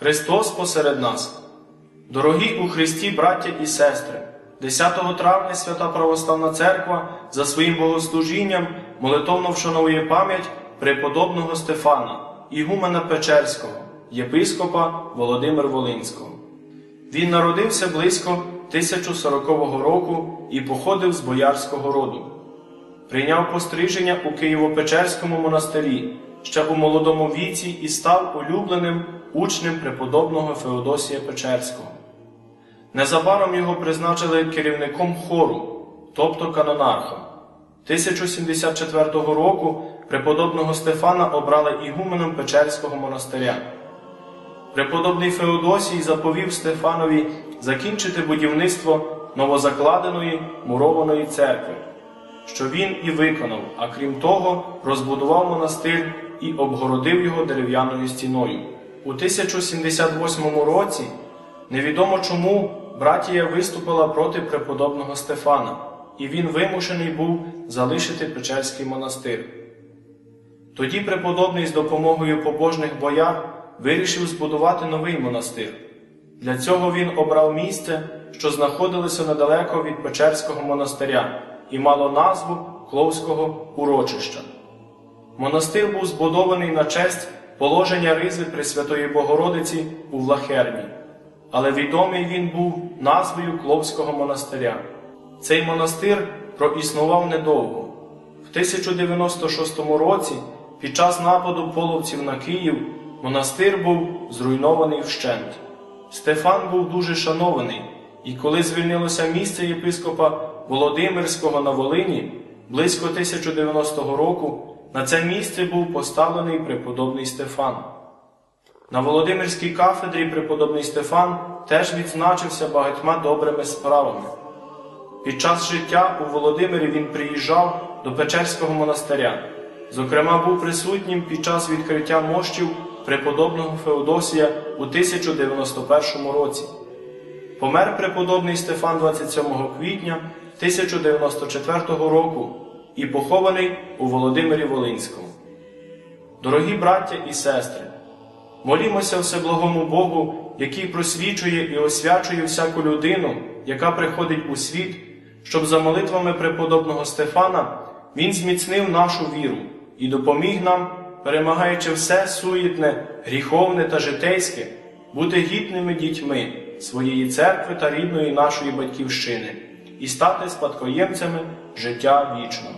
Христос посеред нас. Дорогі у Христі, браття і сестри, 10 травня Свята Православна Церква за своїм богослужінням молитовно вшановує пам'ять преподобного Стефана, ігумена Печерського, єпископа Володимир Волинського. Він народився близько 1040 року і походив з боярського роду. Прийняв постриження у Києво-Печерському монастирі ще у молодому віці і став улюбленим учнем преподобного Феодосія Печерського. Незабаром його призначили керівником хору, тобто канонархом. 1074 року преподобного Стефана обрали ігуменом Печерського монастиря. Преподобний Феодосій заповів Стефанові закінчити будівництво новозакладеної мурованої церкви, що він і виконав, а крім того, розбудував монастир і обгородив його дерев'яною стіною. У 1078 році невідомо чому братія виступила проти преподобного Стефана, і він вимушений був залишити Печерський монастир. Тоді преподобний з допомогою побожних бояр вирішив збудувати новий монастир. Для цього він обрав місце, що знаходилося недалеко від Печерського монастиря і мало назву Кловського урочища. Монастир був збудований на честь положення ризи Пресвятої Богородиці у Влахерні, але відомий він був назвою Кловського монастиря. Цей монастир проіснував недовго. В 1096 році, під час нападу половців на Київ, монастир був зруйнований вщент. Стефан був дуже шанований, і коли звільнилося місце єпископа Володимирського на Волині близько 1090 року, на це місце був поставлений преподобний Стефан. На Володимирській кафедрі преподобний Стефан теж відзначився багатьма добрими справами. Під час життя у Володимирі він приїжджав до Печерського монастиря. Зокрема, був присутнім під час відкриття мощів преподобного Феодосія у 1091 році. Помер преподобний Стефан 27 квітня 1094 року і похований у Володимирі Волинському. Дорогі браття і сестри, молімося Всеблагому Богу, який просвічує і освячує всяку людину, яка приходить у світ, щоб за молитвами преподобного Стефана він зміцнив нашу віру і допоміг нам, перемагаючи все суєтне, гріховне та житейське, бути гідними дітьми своєї церкви та рідної нашої батьківщини і стати спадкоємцями життя вічного.